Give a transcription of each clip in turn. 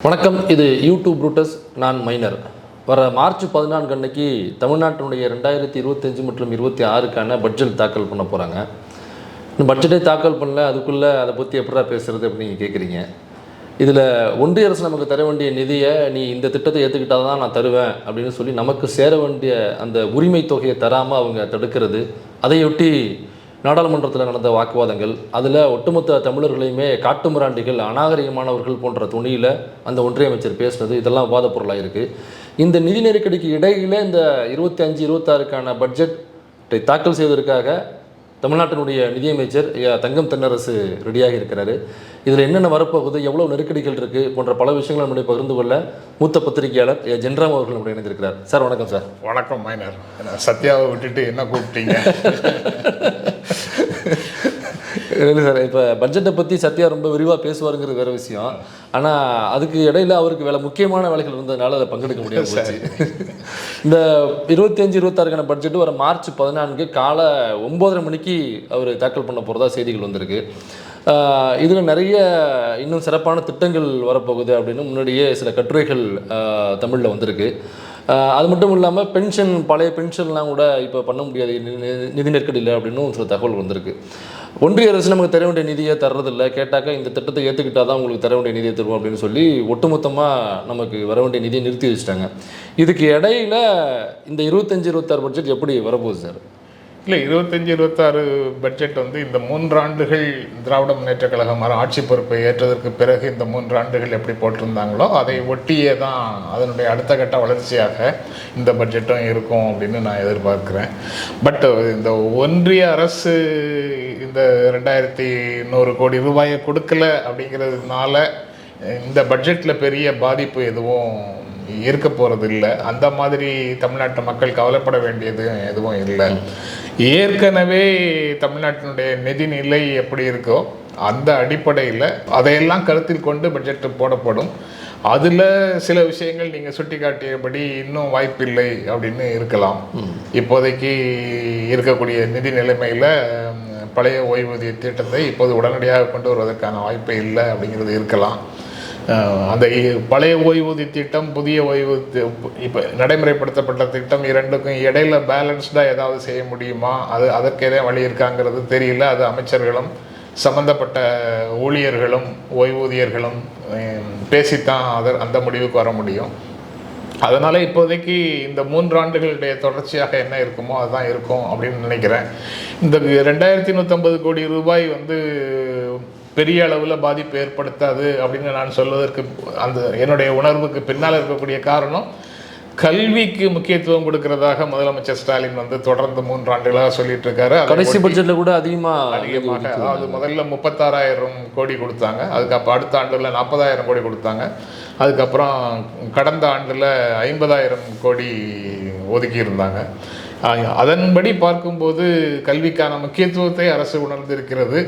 வணக்கம் இது யூடியூப் ரூட்டஸ் நான் மைனர். வர மார்ச் பதினான்கு அன்னைக்கு தமிழ்நாட்டினுடைய ரெண்டாயிரத்தி இருபத்தஞ்சு மற்றும் இருபத்தி ஆறுக்கான பட்ஜெட் தாக்கல் பண்ண போகிறாங்க இந்த பட்ஜெட்டை தாக்கல் பண்ணல அதுக்குள்ளே அதை பற்றி எப்படா பேசுகிறது அப்படின்னு கேட்குறீங்க இதில் ஒன்றிய அரசு நமக்கு தர வேண்டிய நிதியை நீ இந்த திட்டத்தை ஏற்றுக்கிட்டால் தான் நான் தருவேன் அப்படின்னு சொல்லி நமக்கு சேர வேண்டிய அந்த உரிமை தொகையை தராமல் அவங்க தடுக்கிறது அதையொட்டி நாடாளுமன்றத்தில் நடந்த வாக்குவாதங்கள் அதில் ஒட்டுமொத்த தமிழர்களையுமே காட்டுமிராண்டிகள் அநாகரிகமானவர்கள் போன்ற துணியில் அந்த ஒன்றிய அமைச்சர் பேசினது இதெல்லாம் விவாத பொருளாக இருக்குது இந்த நிதி நெருக்கடிக்கு இடையிலே இந்த இருபத்தி அஞ்சு இருபத்தாறுக்கான பட்ஜெட்டை தாக்கல் செய்வதற்காக தமிழ்நாட்டினுடைய நிதியமைச்சர் தங்கம் தென்னரசு ரெடியாக இருக்கிறாரு. இதில் என்னென்ன வரப்போகுது எவ்வளோ நெருக்கடிகள் இருக்குது போன்ற பல விஷயங்களை நம்முடைய பகிர்ந்து கொள்ள மூத்த பத்திரிகையாளர் ஜென்ராம் அவர்கள் நம்முடைய இணைந்திருக்கிறார். சார் வணக்கம் சார். வணக்கம் மைனர். சத்யாவை விட்டுட்டு என்ன கூப்பிட்டீங்க? இல்லை சார் இப்போ பட்ஜெட்டை பற்றி சத்யா ரொம்ப விரிவாக பேசுவாருங்கிறது வேறு விஷயம். ஆனால் அதுக்கு இடையில அவருக்கு வேலை முக்கியமான வேலைகள் இருந்ததுனால அதை பங்கெடுக்க முடியாம போச்சு. இந்த இருபத்தஞ்சு இருபத்தாறுக்கான பட்ஜெட் வர மார்ச் பதினான்கு காலை ஒம்போதரை மணிக்கு அவர் தாக்கல் பண்ண போகிறதா செய்திகள் வந்திருக்கு. இதில் நிறைய இன்னும் சிறப்பான திட்டங்கள் வரப்போகுது அப்படின்னு முன்னாடியே சில கட்டுரைகள் தமிழில் வந்திருக்கு. அது மட்டும் இல்லாமல் பென்ஷன் பழைய பென்ஷன்லாம் கூட இப்போ பண்ண முடியாது நிதி நெருக்கடி இல்லை அப்படின்னும் சில தகவல் வந்திருக்கு. ஒன்றிய அரசு நமக்கு தர வேண்டிய நிதியை தர்றதில்ல. கேட்டாக்கா இந்த திட்டத்தை ஏற்றுக்கிட்டா தான் உங்களுக்கு தர வேண்டிய நிதியை தருவோம் அப்படின்னு சொல்லி ஒட்டுமொத்தமாக நமக்கு வர வேண்டிய நிதியை நிறுத்தி வச்சுட்டாங்க. இதுக்கு இடையில இந்த இருபத்தஞ்சி இருபத்தாறு பட்ஜெட் எப்படி வரப்போகுது சார் இல்லை இருபத்தஞ்சி இருபத்தாறு பட்ஜெட் வந்து இந்த மூன்றாண்டுகள் திராவிட முன்னேற்ற கழகம் வர ஆட்சி பொறுப்பை ஏற்றதற்கு பிறகு இந்த மூன்றாண்டுகள் எப்படி போட்டிருந்தாங்களோ அதை ஒட்டியே தான் அதனுடைய அடுத்த கட்ட வளர்ச்சியாக இந்த பட்ஜெட்டும் இருக்கும் அப்படின்னு நான் எதிர்பார்க்குறேன். பட் இந்த ஒன்றிய அரசு இந்த ரெண்டாயிரத்தி நூறு கோடி ரூபாயை கொடுக்கல அப்படிங்கிறதுனால இந்த பட்ஜெட்டில் பெரிய பாதிப்பு எதுவும் இருக்க போகிறது இல்லை. அந்த மாதிரி தமிழ்நாட்டு மக்கள் கவலைப்பட வேண்டியது எதுவும் இல்லை. ஏற்கனவே தமிழ்நாட்டினுடைய நிதிநிலை எப்படி இருக்கோ அந்த அடிப்படையில் அதையெல்லாம் கருத்தில் கொண்டு பட்ஜெட் போடப்படும். அதில் சில விஷயங்கள் நீங்கள் சுட்டிக்காட்டியபடி இன்னும் வாய்ப்பில்லை அப்படின்னு இருக்கலாம். இப்போதைக்கு இருக்கக்கூடிய நிதி நிலைமையில் பழைய ஓய்வூதிய திட்டத்தை இப்போது உடனடியாக கொண்டு வருவதற்கான வாய்ப்பு இல்லை அப்படிங்கிறது இருக்கலாம். அந்த இ- பழைய ஓய்வூதிய திட்டம் புதிய ஓய்வூதிய இப்போ நடைமுறைப்படுத்தப்பட்ட திட்டம் இரண்டுக்கும் இடையில பேலன்ஸ்டாக ஏதாவது செய்ய முடியுமா? அது அதற்கு எதே வழி இருக்காங்கிறது தெரியல. அது அமைச்சர்களும் சம்பந்தப்பட்ட ஊழியர்களும் ஓய்வூதியர்களும் பேசித்தான் அதர் அந்த முடிவுக்கு வர முடியும். அதனால் இப்போதைக்கு இந்த மூன்றாண்டுகளுடைய தொடர்ச்சியாக என்ன இருக்குமோ அதுதான் இருக்கும் அப்படின்னு நினைக்கிறேன். இந்த ரெண்டாயிரத்தி நூற்றம்பது கோடி ரூபாய் வந்து பெரிய அளவில் பாதிப்பு ஏற்படுத்தாது அப்படின்னு நான் சொல்வதற்கு அந்த என்னுடைய உணர்வுக்கு பின்னால் இருக்கக்கூடிய காரணம் கல்விக்கு முக்கியத்துவம் கொடுக்கறதாக முதலமைச்சர் ஸ்டாலின் வந்து தொடர்ந்து மூன்று ஆண்டுகளாக சொல்லிட்டு இருக்காரு. கடைசி பட்ஜெட்டில் கூட அதிகமாக அதிகமாக அதாவது முதல்ல முப்பத்தாறாயிரம் கோடி கொடுத்தாங்க அதுக்கப்புறம் அடுத்த ஆண்டில் நாற்பதாயிரம் கோடி கொடுத்தாங்க அதுக்கப்புறம் கடந்த ஆண்டில் ஐம்பதாயிரம் கோடி ஒதுக்கி இருந்தாங்க. ஆஹ் அதன்படி பார்க்கும்போது கல்விக்கான முக்கியத்துவத்தை அரசு உணர்ந்திருக்கிறது.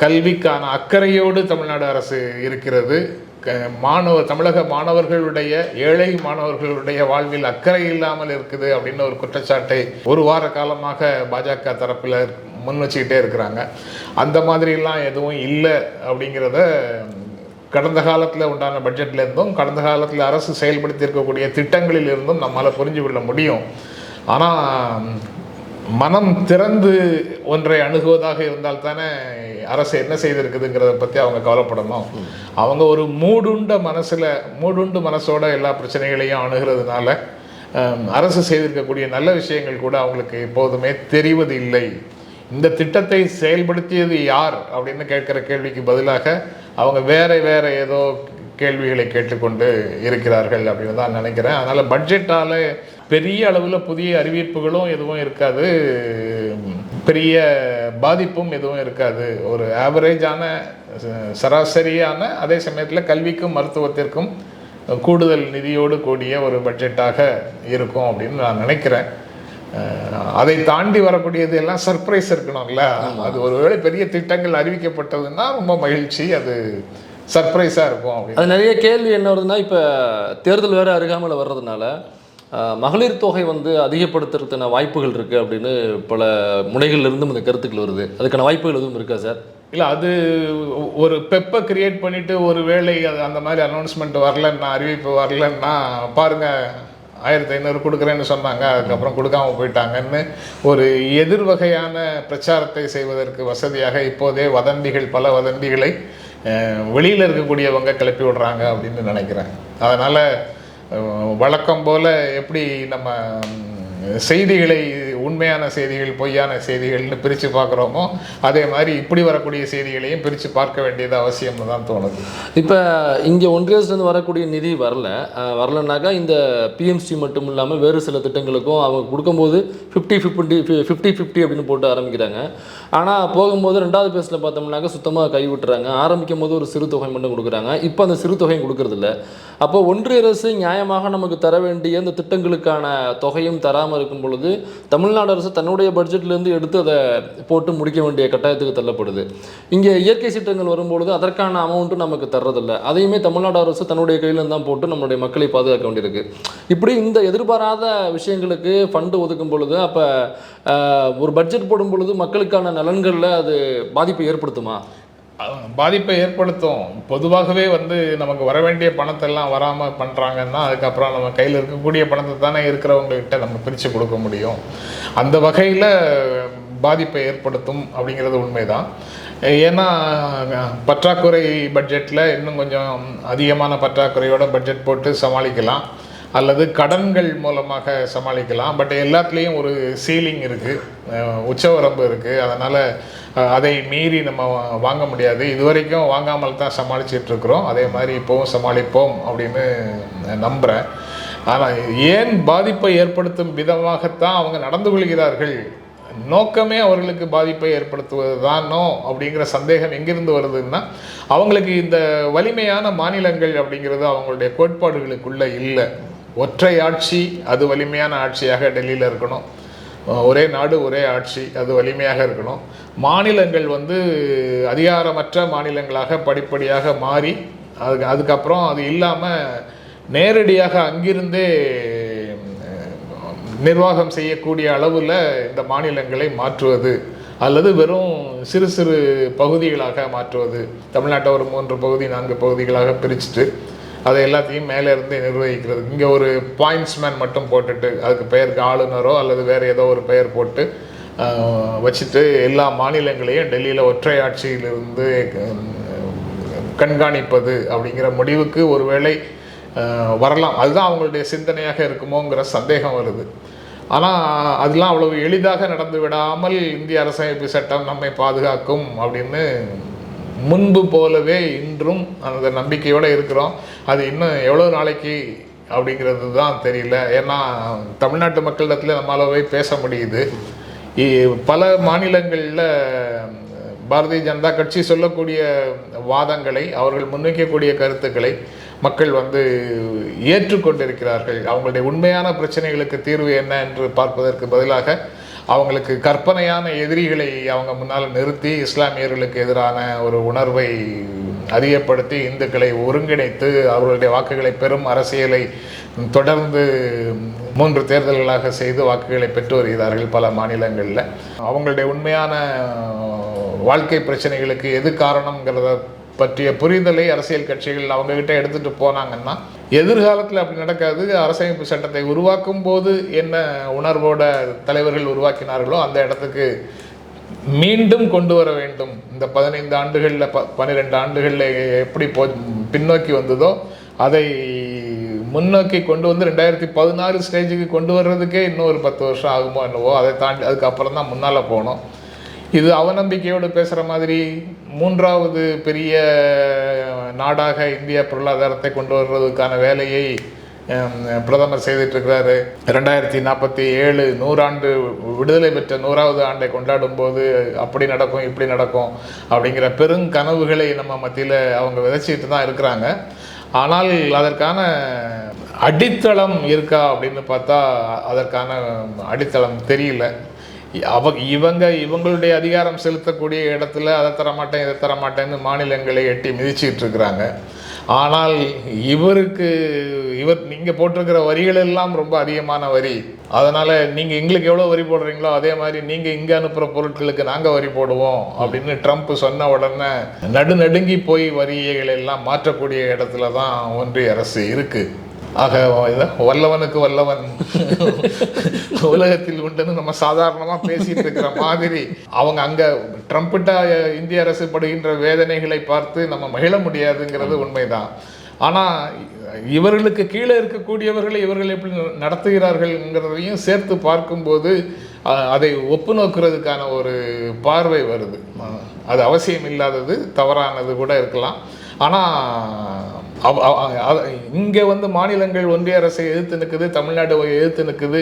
கல்விக்கான அக்கறையோடு தமிழ்நாடு அரசு இருக்கிறது. க- மாணவ தமிழக மாணவர்களுடைய ஏழை மாணவர்களுடைய வாழ்வில் அக்கறை இல்லாமல் இருக்குது அப்படின்னு ஒரு குற்றச்சாட்டை ஒரு வார காலமாக பாஜக தரப்பில் முன் வச்சுக்கிட்டே இருக்கிறாங்க. அந்த மாதிரிலாம் எதுவும் இல்லை அப்படிங்கிறத கடந்த காலத்தில் உண்டான பட்ஜெட்லேருந்தும் கடந்த காலத்தில் அரசு செயல்படுத்தி இருக்கக்கூடிய திட்டங்களில் இருந்தும் நம்மால் புரிஞ்சு கொள்ள முடியும். ஆனால் மனம் திறந்து ஒன்றை அணுகுவதாக இருந்தால் தானே அரசு என்ன செய்திருக்குதுங்கிறத பற்றி அவங்க கவலைப்படணும். அவங்க ஒரு மூடுண்ட மனசில் மூடுண்டு மனசோட எல்லா பிரச்சனைகளையும் அணுகிறதுனால அரசு செய்திருக்கக்கூடிய நல்ல விஷயங்கள் கூட அவங்களுக்கு எப்போதுமே தெரிவது இல்லை இந்த திட்டத்தை செயல்படுத்தியது யார் அப்படின்னு கேட்குற கேள்விக்கு பதிலாக அவங்க வேற வேற ஏதோ கேள்விகளை கேட்டுக்கொண்டு இருக்கிறார்கள் அப்படின்னு தான் நினைக்கிறேன். அதனால் பட்ஜெட்டால் பெரிய அளவில் புதிய அறிவிப்புகளும் எதுவும் இருக்காது. பெரிய பாதிப்பும் எதுவும் இருக்காது. ஒரு ஆவரேஜான சராசரியான அதே சமயத்தில் கல்விக்கும் மருத்துவத்திற்கும் கூடுதல் நிதியோடு கூடிய ஒரு பட்ஜெட்டாக இருக்கும் அப்படின்னு நான் நினைக்கிறேன். அதை தாண்டி வரக்கூடியது எல்லாம் சர்ப்ரைஸ் இருக்கணும்ல. அது ஒருவேளை பெரிய திட்டங்கள் அறிவிக்கப்பட்டதுன்னா ரொம்ப மகிழ்ச்சி. அது சர்ப்ரைஸாக இருக்கும் அது நிறைய கேள்வி என்ன வருதுன்னா இப்போ தேர்தல் வேறு அருகாமையில் வர்றதுனால மகளிர் தொகை வந்து அதிகப்படுத்துறதுக்கான வாய்ப்புகள் இருக்குது அப்படின்னு பல முனைகளிலிருந்தும் இந்த கருத்துக்கள் வருது. அதுக்கான வாய்ப்புகள் எதுவும் இருக்கா சார்? இல்லை அது ஒரு பெப்பை கிரியேட் பண்ணிவிட்டு ஒரு வேளை அது அந்த மாதிரி அனௌன்ஸ்மெண்ட் வரலன்னா அறிவிப்பு வரலன்னா பாருங்க ஆயிரத்தி ஐநூறு கொடுக்குறேன்னு சொன்னாங்க அதுக்கப்புறம் கொடுக்காம போயிட்டாங்கன்னு ஒரு எதிர்வகையான பிரச்சாரத்தை செய்வதற்கு வசதியாக இப்போதே வதந்திகள் பல வதந்திகளை வெளியில் இருக்கக்கூடியவங்க கிளப்பி விடுறாங்க அப்படின்னு நினைக்கிறேன். அதனால் வழக்கம் போல் எப்படி நம்ம செய்திகளை உண்மையான செய்திகள் பொய்யான செய்திகள்னு பிரித்து பார்க்குறோமோ அதே மாதிரி இப்படி வரக்கூடிய செய்திகளையும் பிரித்து பார்க்க வேண்டியது அவசியம்னு தான் தோணுது. இப்போ இங்கே ஒன்றியத்துலேருந்து வரக்கூடிய நிதி வரல. வரலனாக்கா இந்த பிஎம்சி மட்டும் இல்லாமல் வேறு சில திட்டங்களுக்கும் அவங்க கொடுக்கும்போது ஃபிஃப்டி ஃபிஃப்டி ஃபிஃப்டி ஃபிஃப்டி அப்படின்னு போட்டு ஆரம்பிக்கிறாங்க. ஆனால் போகும்போது ரெண்டாவது பேஸில் பார்த்தோம்னாக்கா சுத்தமாக கைவிட்டுறாங்க ஆரம்பிக்கும் போது ஒரு சிறு தொகை மட்டும் கொடுக்குறாங்க. இப்போ அந்த சிறு தொகையும் கொடுக்கறதில்ல அப்போ ஒன்றிய அரசு நியாயமாக நமக்கு தர வேண்டிய அந்த திட்டங்களுக்கான தொகையும் தராமல் இருக்கும் பொழுது தமிழ்நாடு தமிழ்நாடு அரசு தன்னுடைய பட்ஜெட்லேருந்து எடுத்து அதை போட்டு முடிக்க வேண்டிய கட்டாயத்துக்கு தள்ளப்படுது. இங்கே இயற்கை சீற்றங்கள் வரும்பொழுது அதற்கான அமௌண்ட்டும் நமக்கு தர்றதில்லை. அதையுமே தமிழ்நாடு அரசு தன்னுடைய கையிலேருந்து தான் போட்டு நம்மளுடைய மக்களை பாதுகாக்க வேண்டியிருக்கு. இப்படி இந்த எதிர்பாராத விஷயங்களுக்கு ஃபண்டு ஒதுக்கும் பொழுது அப்போ ஒரு பட்ஜெட் போடும் பொழுது மக்களுக்கான நலன்களில் அது பாதிப்பை ஏற்படுத்துமா? பாதிப்பை ஏற்படுத்தும். பொதுவாகவே வந்து நமக்கு வர வேண்டிய பணத்தை எல்லாம் வராமல் பண்ணுறாங்கன்னா அதுக்கப்புறம் நம்ம கையில் இருக்கக்கூடிய பணத்தை தானே இருக்கிறவங்ககிட்ட நம்ம பிரித்து கொடுக்க முடியும். அந்த வகையில் பாதிப்பை ஏற்படுத்தும் அப்படிங்கிறது உண்மைதான். ஏன்னா பற்றாக்குறை பட்ஜெட்டில் இன்னும் கொஞ்சம் அதிகமான பற்றாக்குறையோட பட்ஜெட் போட்டு சமாளிக்கலாம். அல்லது கடன்கள் மூலமாக சமாளிக்கலாம். பட் எல்லாத்துலேயும் ஒரு சீலிங் இருக்குது உச்சவரம்பு இருக்குது அதனால் அதை மீறி நம்ம வா- வாங்க முடியாது. இதுவரைக்கும் வாங்காமல் தான் சமாளிச்சிட்ருக்குறோம் அதே மாதிரி இப்போவும் சமாளிப்போம் அப்படின்னு நம்புகிறேன் ஆனால் ஏன் பாதிப்பை ஏற்படுத்தும் விதமாகத்தான் அவங்க நடந்து கொள்கிறார்கள்? நோக்கமே அவர்களுக்கு பாதிப்பை ஏற்படுத்துவது தானோ அப்படிங்கிற சந்தேகம் எங்கிருந்து வருதுன்னா அவங்களுக்கு இந்த வலிமையான மாநிலங்கள் அப்படிங்கிறது அவங்களுடைய கோட்பாடுகளுக்குள்ளே இல்லை. ஒற்றை ஆட்சி அது வலிமையான ஆட்சியாக டெல்லியில் இருக்கணும். ஒரே நாடு ஒரே ஆட்சி அது வலிமையாக இருக்கணும். மாநிலங்கள் வந்து அதிகாரமற்ற மாநிலங்களாக படிப்படியாக மாறி அதுக்கு அதுக்கப்புறம் அது இல்லாமல் நேரடியாக அங்கிருந்தே நிர்வாகம் செய்யக்கூடிய அளவில் இந்த மாநிலங்களை மாற்றுவது அல்லது வெறும் சிறு சிறு பகுதிகளாக மாற்றுவது. தமிழ்நாட்டை ஒரு மூன்று பகுதி நான்கு பகுதிகளாக பிரிச்சுட்டு அதை எல்லாத்தையும் மேலே இருந்து நிர்வகிக்கிறது. இங்கே ஒரு பாயிண்ட்ஸ்மேன் மட்டும் போட்டுட்டு அதுக்கு பெயருக்கு ஆளுநரோ அல்லது வேறு ஏதோ ஒரு பெயர் போட்டு வச்சுட்டு எல்லா மாநிலங்களையும் டெல்லியில் ஒற்றை ஆட்சியிலிருந்து கண்காணிப்பது அப்படிங்கிற முடிவுக்கு ஒருவேளை வரலாம். அதுதான் அவங்களுடைய சிந்தனையாக இருக்குமோங்கிற சந்தேகம் வருது. ஆனால் அதெல்லாம் அவ்வளவு எளிதாக நடந்து விடாமல் இந்திய அரசமைப்பு சட்டம் நம்மை பாதுகாக்கும் அப்படின்னு முன்பு போலவே இன்றும் அந்த நம்பிக்கையோடு இருக்கிறோம். அது இன்னும் எவ்வளோ நாளைக்கு அப்படிங்கிறது தான் தெரியல. ஏன்னா தமிழ்நாட்டு மக்களிடத்துல நம்மளால் போய் பேச முடியுது. பல மாநிலங்களில் பாரதிய ஜனதா கட்சி சொல்லக்கூடிய வாதங்களை அவர்கள் முன்வைக்கக்கூடிய கருத்துக்களை மக்கள் வந்து ஏற்றுக்கொண்டிருக்கிறார்கள். அவங்களுடைய உண்மையான பிரச்சனைகளுக்கு தீர்வு என்ன என்று பார்ப்பதற்கு பதிலாக அவங்களுக்கு கற்பனையான எதிரிகளை அவங்க முன்னால் நிறுத்தி இஸ்லாமியர்களுக்கு எதிரான ஒரு உணர்வை அதிகப்படுத்தி இந்துக்களை ஒருங்கிணைத்து அவர்களுடைய வாக்குகளை பெறும் அரசியலை தொடர்ந்து மூன்று தேர்தல்களாக செய்து வாக்குகளை பெற்று வருகிறார்கள் பல மாநிலங்களில். அவங்களுடைய உண்மையான வாழ்க்கை பிரச்சனைகளுக்கு எது காரணங்கிறத பற்றிய புரிதலை அரசியல் கட்சிகள் அவங்ககிட்ட எடுத்துகிட்டு போனாங்கன்னா எதிர்காலத்தில் அப்படி நடக்காது. அரசமைப்பு சட்டத்தை உருவாக்கும் போது என்ன உணர்வோட தலைவர்கள் உருவாக்கினார்களோ அந்த இடத்துக்கு மீண்டும் கொண்டு வர வேண்டும். இந்த பதினைந்து ஆண்டுகளில் ப பன்னிரெண்டு ஆண்டுகளில் எப்படி போ பின்னோக்கி வந்ததோ அதை முன்னோக்கி கொண்டு வந்து ரெண்டாயிரத்தி பதினாறு ஸ்டேஜுக்கு கொண்டு வர்றதுக்கே இன்னும் ஒரு பத்து வருஷம் ஆகுமோ என்னவோ அதை தாண்டி அதுக்கப்புறம் தான் முன்னால் போகணும் இது அவநம்பிக்கையோடு பேசுகிற மாதிரி மூன்றாவது பெரிய நாடாக இந்திய பொருளாதாரத்தை கொண்டு வர்றதுக்கான வேலையை பிரதமர் செய்துட்ருக்கிறாரு ரெண்டாயிரத்தி நாற்பத்தி ஏழு நூறாண்டு விடுதலை பெற்ற நூறாவது ஆண்டை கொண்டாடும் போது அப்படி நடக்கும் இப்படி நடக்கும் அப்படிங்கிற பெருங்கனவுகளை நம்ம மத்தியில் அவங்க விதைச்சிட்டு தான் இருக்கிறாங்க. ஆனால் அதற்கான அடித்தளம் இருக்கா அப்படின்னு பார்த்தா அதற்கான அடித்தளம் தெரியல. அவ இவங்க இவங்களுடைய அதிகாரம் செலுத்தக்கூடிய இடத்துல அதை தரமாட்டேன் இதை தரமாட்டேன்னு மாநிலங்களை எட்டி மிதிச்சிட்டு இருக்கிறாங்க ஆனால் இவருக்கு இவர் நீங்கள் போட்டிருக்கிற வரிகள் எல்லாம் ரொம்ப அதிகமான வரி. அதனால் நீங்கள் எங்களுக்கு எவ்வளோ வரி போடுறீங்களோ அதே மாதிரி நீங்கள் இங்கே அனுப்புகிற பொருட்களுக்கு நாங்கள் வரி போடுவோம் அப்படின்னு ட்ரம்ப் சொன்ன உடனே நடுநடுங்கி போய் வரிகளை எல்லாம் மாற்றக்கூடிய இடத்துல தான் ஒன்றிய அரசு இருக்குது ஆக வல்லவனுக்கு வல்லவன். உலகத்தில் உண்டுன்னு நம்ம சாதாரணமா பேசிட்டு இருக்கிற மாதிரி அவங்க அங்க ட்ரம்ப்கிட்ட இந்திய அரசு படுகின்ற வேதனைகளை பார்த்து நம்ம மகிழ முடியாதுங்கிறது உண்மைதான். ஆனா இவர்களுக்கு கீழே இருக்கக்கூடியவர்களை இவர்கள் எப்படி நடத்துகிறார்கள்ங்கிறதையும் சேர்த்து பார்க்கும்போது அதை ஒப்பு நோக்குறதுக்கான ஒரு பார்வை வருது. அது அவசியம் இல்லாதது தவறானது கூட இருக்கலாம். ஆனால் இங்கே வந்து மாநிலங்கள் ஒன்றிய அரசை எதிர்த்து நிற்குது தமிழ்நாடு எதிர்த்து நிற்குது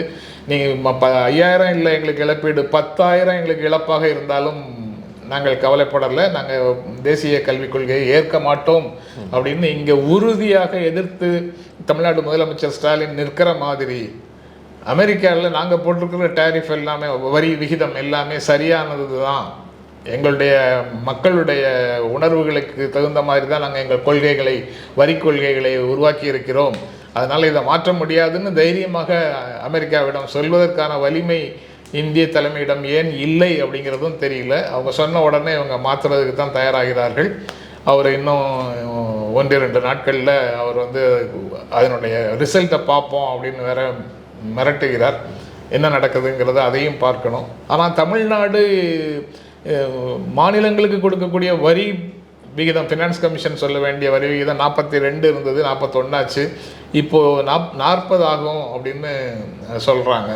நீங்கள் ப ஐயாயிரம் இல்லை எங்களுக்கு இழப்பீடு. பத்தாயிரம் எங்களுக்கு இழப்பாக இருந்தாலும் நாங்கள் கவலைப்படலை. நாங்கள் தேசிய கல்விக் கொள்கையை ஏற்க மாட்டோம் அப்படின்னு இங்கே உறுதியாக எதிர்த்து தமிழ்நாடு முதலமைச்சர் ஸ்டாலின் நிற்கிற மாதிரி அமெரிக்காவில் நாங்கள் போட்டிருக்கிற டேரிஃப் எல்லாமே வரி விகிதம் எல்லாமே சரியானது தான் எங்களுடைய மக்களுடைய உணர்வுகளுக்கு தகுந்த மாதிரி தான் நாங்கள் எங்கள் கொள்கைகளை வரி கொள்கைகளை உருவாக்கி இருக்கிறோம். அதனால் இதை மாற்ற முடியாதுன்னு தைரியமாக அமெரிக்காவிடம் சொல்வதற்கான வலிமை இந்திய தலைமையிடம் ஏன் இல்லை அப்படிங்கிறதும் தெரியல. அவங்க சொன்ன உடனே இவங்க மாற்றுறதுக்கு தான் தயாராகிறார்கள். அவர் இன்னும் ஒன்று ரெண்டு நாட்களில் அவர் வந்து அதனுடைய ரிசல்ட்டை பார்ப்போம் அப்படின்னு வேற மிரட்டுகிறார். என்ன நடக்குதுங்கிறத அதையும் பார்க்கணும். ஆனால் தமிழ்நாடு மாநிலங்களுக்கு கொடுக்கக்கூடிய வரி விகிதம் ஃபினான்ஸ் கமிஷன் சொல்ல வேண்டிய வரி விகிதம் நாற்பத்தி ரெண்டு இருந்தது நாற்பத்தொன்னாச்சு இப்போது நாப் நாற்பது ஆகும் அப்படின்னு சொல்கிறாங்க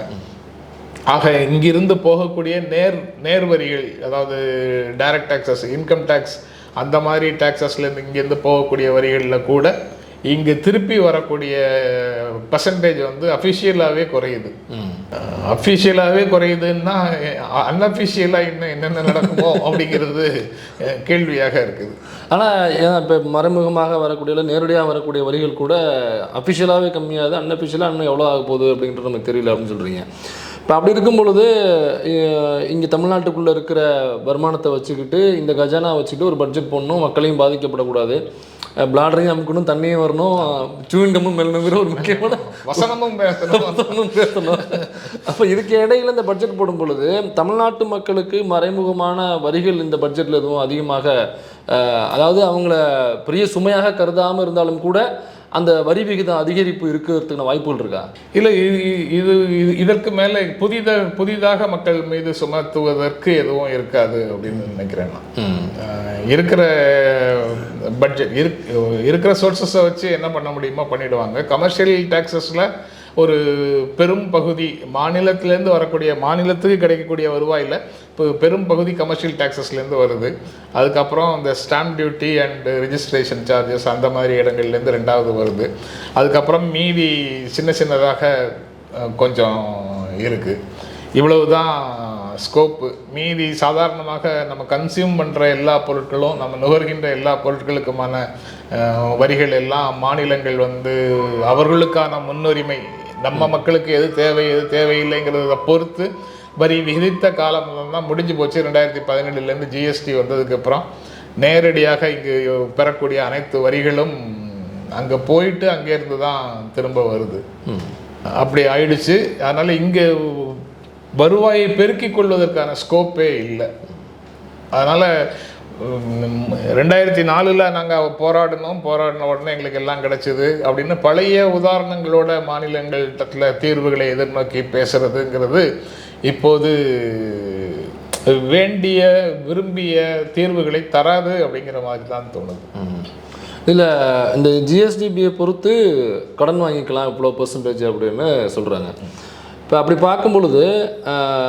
ஆக இங்கிருந்து போகக்கூடிய நேர் நேர் வரிகள் அதாவது டைரக்ட் டேக்ஸஸ் இன்கம் டேக்ஸ் அந்த மாதிரி டேக்ஸஸ்லேருந்து இங்கேருந்து போகக்கூடிய வரிகளில் கூட இங்கு திருப்பி வரக்கூடிய பர்சன்டேஜ் வந்து அஃபிஷியலாகவே குறையுது. அஃபிஷியலாகவே குறையுதுன்னா அன்அஃபிஷியலாக இன்னும் என்னென்ன நடக்குமோ அப்படிங்கிறது கேள்வியாக இருக்குது. ஆனால் இப்போ மறைமுகமாக வரக்கூடிய நேரடியாக வரக்கூடிய வரிகள் கூட அஃபிஷியலாகவே கம்மியாகுது அன்அஃபிஷியலாக இன்னும் எவ்வளோ ஆக போகுது அப்படின்றது நமக்கு தெரியல அப்படின்னு சொல்கிறீங்க இப்போ அப்படி இருக்கும் பொழுது இங்கே தமிழ்நாட்டுக்குள்ளே இருக்கிற வருமானத்தை வச்சுக்கிட்டு இந்த கஜானா வச்சுக்கிட்டு ஒரு பட்ஜெட் போடணும் மக்களையும் பாதிக்கப்படக்கூடாது. பிளாடரையும் அமுக்கணும் தண்ணியும் வரணும் சூவிண்டமும் மெல்லணுங்கிற ஒரு முக்கியமான வசனமும் பேசணும். பேசணும். அப்போ இதுக்கு இடையில இந்த பட்ஜெட் போடும் பொழுது தமிழ்நாட்டு மக்களுக்கு மறைமுகமான வரிகள் இந்த பட்ஜெட்டில் எதுவும் அதிகமாக அதாவது அவங்கள பெரிய சுமையாக கருதாமல் இருந்தாலும் கூட அந்த வரி விகிதம் அதிகரிப்பு இருக்கிறதுக்கான வாய்ப்புகள் இருக்கா? இல்லை இது இது இது- இதற்கு மேலே புதித புதிதாக மக்கள் மீது சுமத்துவதற்கு எதுவும் இருக்காது அப்படின்னு நினைக்கிறேன் நான். இருக்கிற பட்ஜெட் இருக்கிற சோர்சஸை வச்சு என்ன பண்ண முடியுமோ பண்ணிடுவாங்க. கமர்ஷியல் டேக்ஸஸில் ஒரு பெரும் பகுதி மாநிலத்திலேருந்து வரக்கூடிய மாநிலத்துக்கு கிடைக்கக்கூடிய வருவாயில் இப்போ பெரும் பகுதி கமர்ஷியல் டேக்ஸஸ்லேருந்து வருது. அதுக்கப்புறம் இந்த stamp duty and registration charges அந்த மாதிரி இடங்கள்லேருந்து ரெண்டாவது வருது. அதுக்கப்புறம் மீதி சின்ன சின்னதாக கொஞ்சம் இருக்குது இவ்வளவு தான் ஸ்கோப்பு மீதி சாதாரணமாக நம்ம கன்சியூம் பண்ணுற எல்லா பொருட்களும் நம்ம நுகர்கின்ற எல்லா பொருட்களுக்குமான வரிகள் எல்லாம் மாநிலங்கள் வந்து அவர்களுக்கான முன்னுரிமை நம்ம மக்களுக்கு எது தேவை எது தேவையில்லைங்கிறத பொறுத்து வரி விதித்த காலம் தான் முடிஞ்சு போச்சு. ரெண்டாயிரத்தி பதினேழுலேருந்து ஜிஎஸ்டி வந்ததுக்கப்புறம் நேரடியாக இங்கு பெறக்கூடிய அனைத்து வரிகளும் அங்கே போயிட்டு அங்கேருந்து தான் திரும்ப வருது. அப்படி ஆயிடுச்சு. அதனால் இங்கே வருவாயை பெருக்கிக் கொள்வதற்கான ஸ்கோப்பே இல்லை. அதனால் ரெண்டாயிரத்தி நாலில் நாங்கள் போராடினோம். போராடின உடனே எங்களுக்கு எல்லாம் கிடைச்சிது. அப்படின்னு பழைய உதாரணங்களோட மாநிலங்கள்கிட்ட தீர்வுகளை எதிர்நோக்கி பேசுகிறதுங்கிறது இப்போது வேண்டிய விரும்பிய தீர்வுகளை தராது அப்படிங்கிற மாதிரி தான் தோணுது. இதில் இந்த ஜிஎஸ்டிபியை பொறுத்து கடன் வாங்கிக்கலாம் இவ்வளோ பர்சன்டேஜ் அப்படின்னு சொல்கிறாங்க இப்போ அப்படி பார்க்கும் பொழுது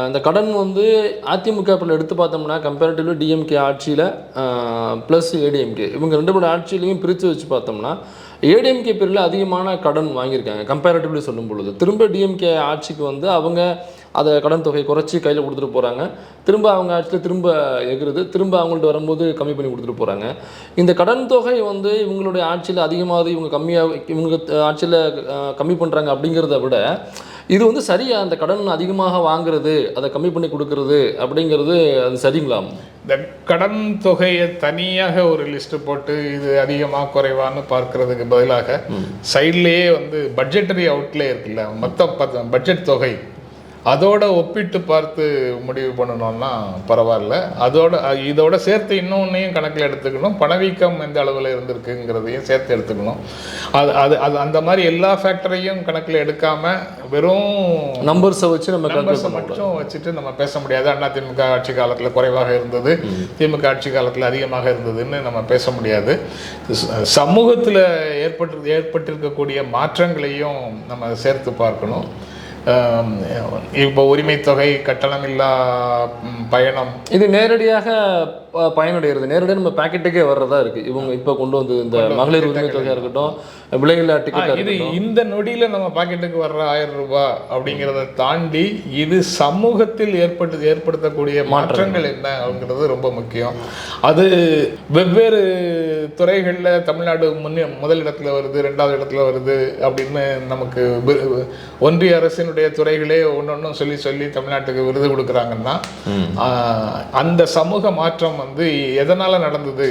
இந்த கடன் வந்து அதிமுக இப்போ எடுத்து பார்த்தோம்னா கம்பேரிட்டிவ்லி டிஎம்கே ஆட்சியில் ப்ளஸ் ஏடிஎம்கே இவங்க ரெண்டு மூணு ஆட்சியிலையும் பிரித்து வச்சு பார்த்தோம்னா ஏடிஎம்கே பேரில் அதிகமான கடன் வாங்கியிருக்காங்க கம்பேரிட்டிவ்லி சொல்லும் பொழுது திரும்ப டிஎம்கே ஆட்சிக்கு வந்து அவங்க அதை கடன் தொகையை குறைச்சி கையில் கொடுத்துட்டு போகிறாங்க திரும்ப அவங்க ஆட்சியில் திரும்ப எகுறது திரும்ப அவங்கள்ட்ட வரும்போது கம்மி பண்ணி கொடுத்துட்டு போகிறாங்க இந்த கடன் தொகை வந்து இவங்களுடைய ஆட்சியில் அதிகமாகுது இவங்க கம்மியாக இவங்க ஆட்சியில் கம்மி பண்ணுறாங்க அப்படிங்கிறத விட இது வந்து சரியா அந்த கடன் அதிகமாக வாங்குறது அதை கம்மி பண்ணி கொடுக்கறது அப்படிங்கிறது அது சரிங்களா? இந்த கடன் தொகையை தனியாக ஒரு லிஸ்ட் போட்டு இது அதிகமாக குறைவான்னு பார்க்கறதுக்கு பதிலாக சைட்லேயே வந்து பட்ஜெட்டரி அவுட்லே இருக்குல்ல மொத்த பட்ஜெட் தொகை. அதோட ஒப்பிட்டு பார்த்து முடிவு பண்ணணும்னா பரவாயில்ல. அதோட இதோட சேர்த்து இன்னொன்னையும் கணக்கில் எடுத்துக்கணும். பணவீக்கம் எந்த அளவில் இருந்திருக்குங்கிறதையும் சேர்த்து எடுத்துக்கணும். அது அது அது அந்த மாதிரி எல்லா ஃபேக்டரையும் கணக்கில் எடுக்காம வெறும் நம்பர்ஸை வச்சு நம்ம நம்பர்ஸை மட்டும் வச்சுட்டு நம்ம பேச முடியாது. அண்ணா திமுக ஆட்சி காலத்தில் குறைவாக இருந்தது. திமுக ஆட்சி காலத்தில் அதிகமாக இருந்ததுன்னு நம்ம பேச முடியாது. சமூகத்தில் ஏற்பட்டு ஏற்பட்டிருக்கக்கூடிய மாற்றங்களையும் நம்ம சேர்த்து பார்க்கணும். இப்போ உரிமை தொகை கட்டணமில்லா ம், பயணம். இது நேரடியாக பயனடைகிறது. நேரடியாக நம்ம பாக்கெட்டுக்கே வர்றதா இருக்கு. இவங்க இப்போ கொண்டு வந்து இந்த மகளிர் உரிமை தொகையாக இருக்கட்டும் விலையில்லா டிக்கெட்டாக இது இந்த நொடியில நம்ம பாக்கெட்டுக்கு வர்ற ஆயிரம் ரூபாய் அப்படிங்கிறத தாண்டி இது சமூகத்தில் ஏற்பட்டு ஏற்படுத்தக்கூடிய மாற்றங்கள். என்ன அப்படிங்கிறது ரொம்ப முக்கியம். அது வெவ்வேறு துறைகளில் தமிழ்நாடு முன்னே முதல் இடத்துல வருது ரெண்டாவது இடத்துல வருது அப்படின்னு நமக்கு ஒன்றிய அரசினுடைய துறைகளே ஒன்னொன்னும் சொல்லி சொல்லி தமிழ்நாட்டுக்கு விருது கொடுக்குறாங்கன்னா அந்த சமூக மாற்றம் வந்து எதனால நடந்தது?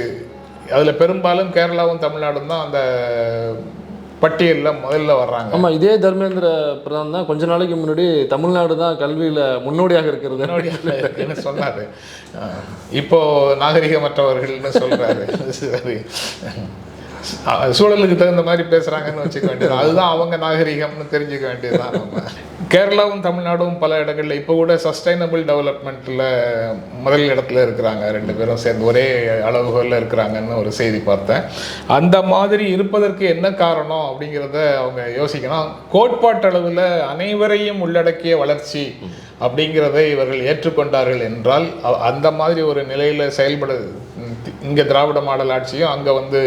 அதுல பெரும்பாலும் கேரளாவும் தமிழ்நாடும் தான் அந்த பட்டியல்ல முதல்ல வர்றாங்க. ஆமா இதே தர்மேந்திர பிரதான் தான் கொஞ்ச நாளைக்கு முன்னாடி தமிழ்நாடு தான் கல்வியில முன்னோடியாக இருக்கிறது. சொன்னாரு. இப்போ நாகரிகமற்றவர்கள்னு சொல்றாரு. சரி. சூழலுக்கு தகுந்த மாதிரி பேசுகிறாங்கன்னு வச்சுக்க வேண்டியது அதுதான் அவங்க நாகரிகம்னு தெரிஞ்சுக்க வேண்டியதுதான் நம்ம. கேரளாவும் தமிழ்நாடும் பல இடங்களில் இப்போ கூட சஸ்டைனபிள் டெவலப்மெண்ட்டில் முதல் இடத்துல இருக்கிறாங்க. ரெண்டு பேரும் சேர்ந்து ஒரே அளவுகளில் இருக்கிறாங்கன்னு ஒரு செய்தி பார்த்தேன். அந்த மாதிரி இருப்பதற்கு என்ன காரணம் அப்படிங்கிறத அவங்க யோசிக்கணும். கோட்பாட்டளவில் அனைவரையும் உள்ளடக்கிய வளர்ச்சி அப்படிங்கிறதை இவர்கள் ஏற்றுக்கொண்டார்கள் என்றால் அந்த மாதிரி ஒரு நிலையில் செயல்பட இங்கே திராவிட மாடல் ஆட்சியும் அங்கே வந்து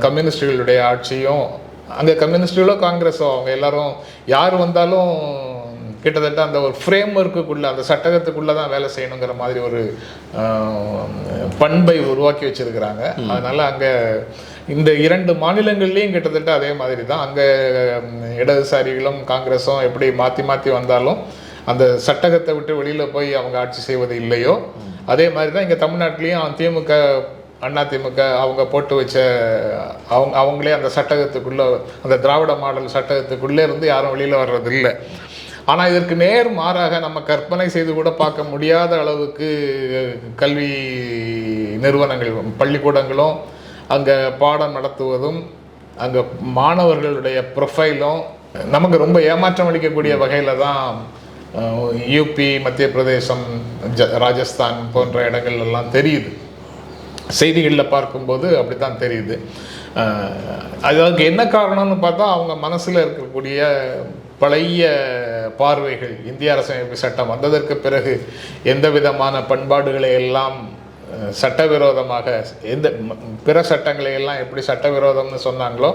கம்யூனிஸ்டுகளுடைய ஆட்சியும் அங்கே கம்யூனிஸ்டுகளோ காங்கிரஸோ அவங்க எல்லாரும் யார் வந்தாலும் கிட்டத்தட்ட அந்த ஒரு ஃப்ரேம் ஒர்க்குக்குள்ளே அந்த சட்டகத்துக்குள்ளே தான் வேலை செய்யணுங்கிற மாதிரி ஒரு பண்பை உருவாக்கி வச்சிருக்கிறாங்க. அதனால அங்கே இந்த இரண்டு மாநிலங்கள்லேயும் கிட்டத்தட்ட அதே மாதிரி தான் அங்கே இடதுசாரிகளும் காங்கிரஸும் எப்படி மாற்றி மாற்றி வந்தாலும் அந்த சட்டகத்தை விட்டு வெளியில் போய் அவங்க ஆட்சி செய்வது இல்லையோ அதே மாதிரி தான் இங்கே தமிழ்நாட்டிலையும் திமுக அண்ணா திமுக அவங்க போட்டு வச்ச அவங்க அவங்களே அந்த சட்டகத்துக்குள்ளே அந்த திராவிட மாடல் சட்டகத்துக்குள்ளே இருந்து யாரும் வெளியில் வர்றது இல்லை. ஆனால் இதற்கு நேர் மாறாக நம்ம கற்பனை செய்து கூட பார்க்க முடியாத அளவுக்கு கல்வி நிறுவனங்கள் பள்ளிக்கூடங்களும் அங்கே பாடம் நடத்துவதும் அங்கே மாணவர்களுடைய ப்ரொஃபைலும் நமக்கு ரொம்ப ஏமாற்றம் அளிக்கக்கூடிய வகையில் தான் யூபி மத்திய பிரதேசம் ஜ ராஜஸ்தான் போன்ற இடங்கள் எல்லாம் தெரியுது. செய்திகளில் பார்க்கும்போது அப்படி தான் தெரியுது அதுக்கு என்ன காரணம்னு பார்த்தா அவங்க மனசில் இருக்கக்கூடிய பழைய பார்வைகள் இந்திய அரசமைப்பு சட்டம் வந்ததற்கு பிறகு எந்த விதமான பண்பாடுகளை எல்லாம் சட்டவிரோதமாக எந்த பிற சட்டங்களை எல்லாம் எப்படி சட்டவிரோதம்னு சொன்னாங்களோ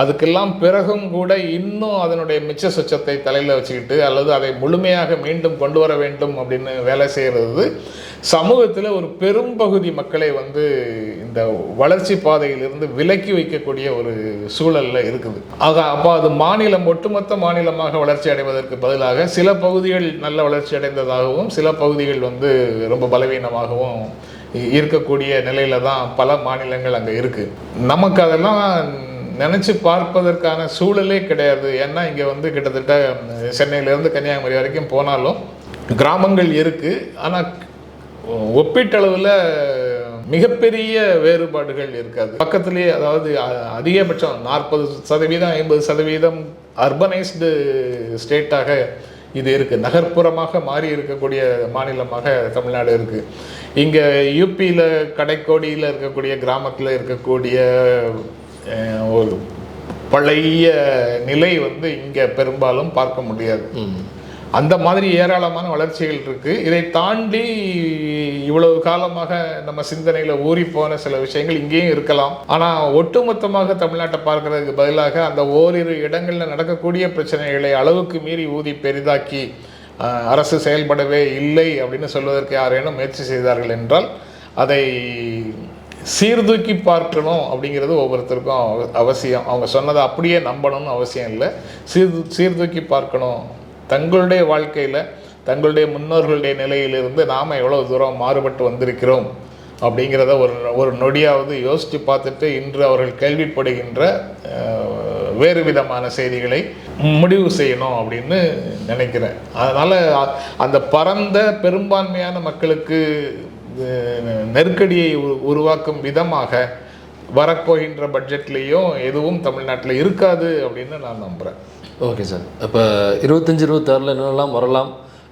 அதுக்கெல்லாம் பிறகும் கூட இன்னும் அதனுடைய மிச்ச சொச்சத்தை தலையில் வச்சுக்கிட்டு அல்லது அதை முழுமையாக மீண்டும் கொண்டு வர வேண்டும் அப்படின்னு வேலை செய்கிறது சமூகத்தில் ஒரு பெரும்பகுதி மக்களை வந்து இந்த வளர்ச்சி பாதையிலிருந்து விலக்கி வைக்கக்கூடிய ஒரு சூழலில் இருக்குது. ஆக அப்போ அது மாநிலம் ஒட்டுமொத்த மாநிலமாக வளர்ச்சி அடைவதற்கு பதிலாக சில பகுதிகள் நல்ல வளர்ச்சி அடைந்ததாகவும் சில பகுதிகள் வந்து ரொம்ப பலவீனமாகவும் இருக்கக்கூடிய நிலையில தான் பல மாநிலங்கள் அங்கே இருக்குது நமக்கு அதெல்லாம் நினச்சி பார்ப்பதற்கான சூழலே கிடையாது. ஏன்னா இங்கே வந்து கிட்டத்தட்ட சென்னையிலேருந்து கன்னியாகுமரி வரைக்கும் போனாலும் கிராமங்கள் இருக்குது ஆனால் ஒப்பீட்டளவில் மிகப்பெரிய வேறுபாடுகள் இருக்காது. பக்கத்துலேயே அதாவது அதிகபட்சம் நாற்பது சதவீதம் ஐம்பது சதவீதம் அர்பனைஸ்டு ஸ்டேட்டாக இது இருக்குது நகர்ப்புறமாக மாறி இருக்கக்கூடிய மாநிலமாக தமிழ்நாடு இருக்குது இங்கே யூபியில் கடைக்கோடியில் இருக்கக்கூடிய கிராமத்தில் இருக்கக்கூடிய ஒரு பழைய நிலை வந்து இங்கே பெரும்பாலும் பார்க்க முடியாது. அந்த மாதிரி ஏராளமான வளர்ச்சிகள் இருக்குது இதை தாண்டி இவ்வளவு காலமாக நம்ம சிந்தனையில் ஊறி போன சில விஷயங்கள் இங்கேயும் இருக்கலாம். ஆனால் ஒட்டுமொத்தமாக தமிழ்நாட்டை பார்க்கறதுக்கு பதிலாக அந்த ஓரிரு இடங்களில் நடக்கக்கூடிய பிரச்சனைகளை அளவுக்கு மீறி ஊதி பெரிதாக்கி அரசு செயல்படவே இல்லை அப்படின்னு சொல்வதற்கு யாரேனும் முயற்சி செய்தார்கள் என்றால் அதை சீர்தூக்கி பார்க்கணும் அப்படிங்கிறது ஒவ்வொருத்தருக்கும் அவ- அவசியம். அவங்க சொன்னதை அப்படியே நம்பணும்னு அவசியம் இல்லை. சீர்து சீர்தூக்கி பார்க்கணும் தங்களுடைய வாழ்க்கையில் தங்களுடைய முன்னோர்களுடைய நிலையிலிருந்து நாம் எவ்வளோ தூரம் மாறுபட்டு வந்திருக்கிறோம் அப்படிங்கிறத ஒரு ஒரு நொடியாவது யோசித்து பார்த்துட்டு இன்று அவர்கள் கேள்விப்படுகின்ற வேறு விதமான செய்திகளை முடிவு செய்யணும் அப்படின்னு நினைக்கிறேன். அதனால் அந்த பரந்த பெரும்பான்மையான மக்களுக்கு நெருக்கடியை உ- உருவாக்கும் விதமாக வரப்போகின்ற பட்ஜெட்லேயும் எதுவும் தமிழ்நாட்டில் இருக்காது அப்படின்னு நான் நம்புகிறேன் ஓகே சார் இப்போ இருபத்தஞ்சி இருபத்தாறில் என்னென்னலாம் வரலாம்?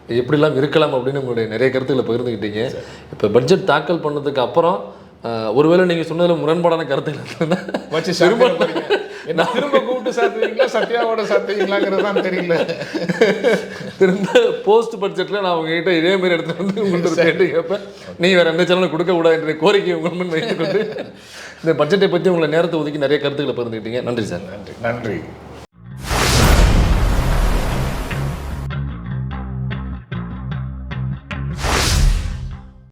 எப்படிலாம் இருக்கலாம் அப்படின்னு உங்களுடைய நிறைய கருத்துக்களை பகிர்ந்துக்கிட்டீங்க இப்போ பட்ஜெட் தாக்கல் பண்ணதுக்கு அப்புறம் ஒருவேளை நீங்கள் சொன்னதில் முரண்பாடான வச்சு திரும்ப என்ன திரும்ப கூப்பிட்டு சாத்துவீங்களா சத்யாவோட சாத்துவீங்களாங்கிறது தெரியல. திரும்ப போஸ்ட் பட்ஜெட்டில் நான் உங்ககிட்ட இதே மாதிரி இடத்துல வந்து உங்கள்கிட்ட கேட்டு கேட்பேன். நீ வேறு எந்த சேனலும் கொடுக்க கூடாது என்ற கோரிக்கை உங்கள் முன் வைத்துக்கொண்டு இந்த பட்ஜெட்டை பற்றி உங்களை நேரத்தை ஒதுக்கி நிறைய கருத்துக்களை பகிர்ந்துக்கிட்டீங்க. நன்றி சார். நன்றி நன்றி.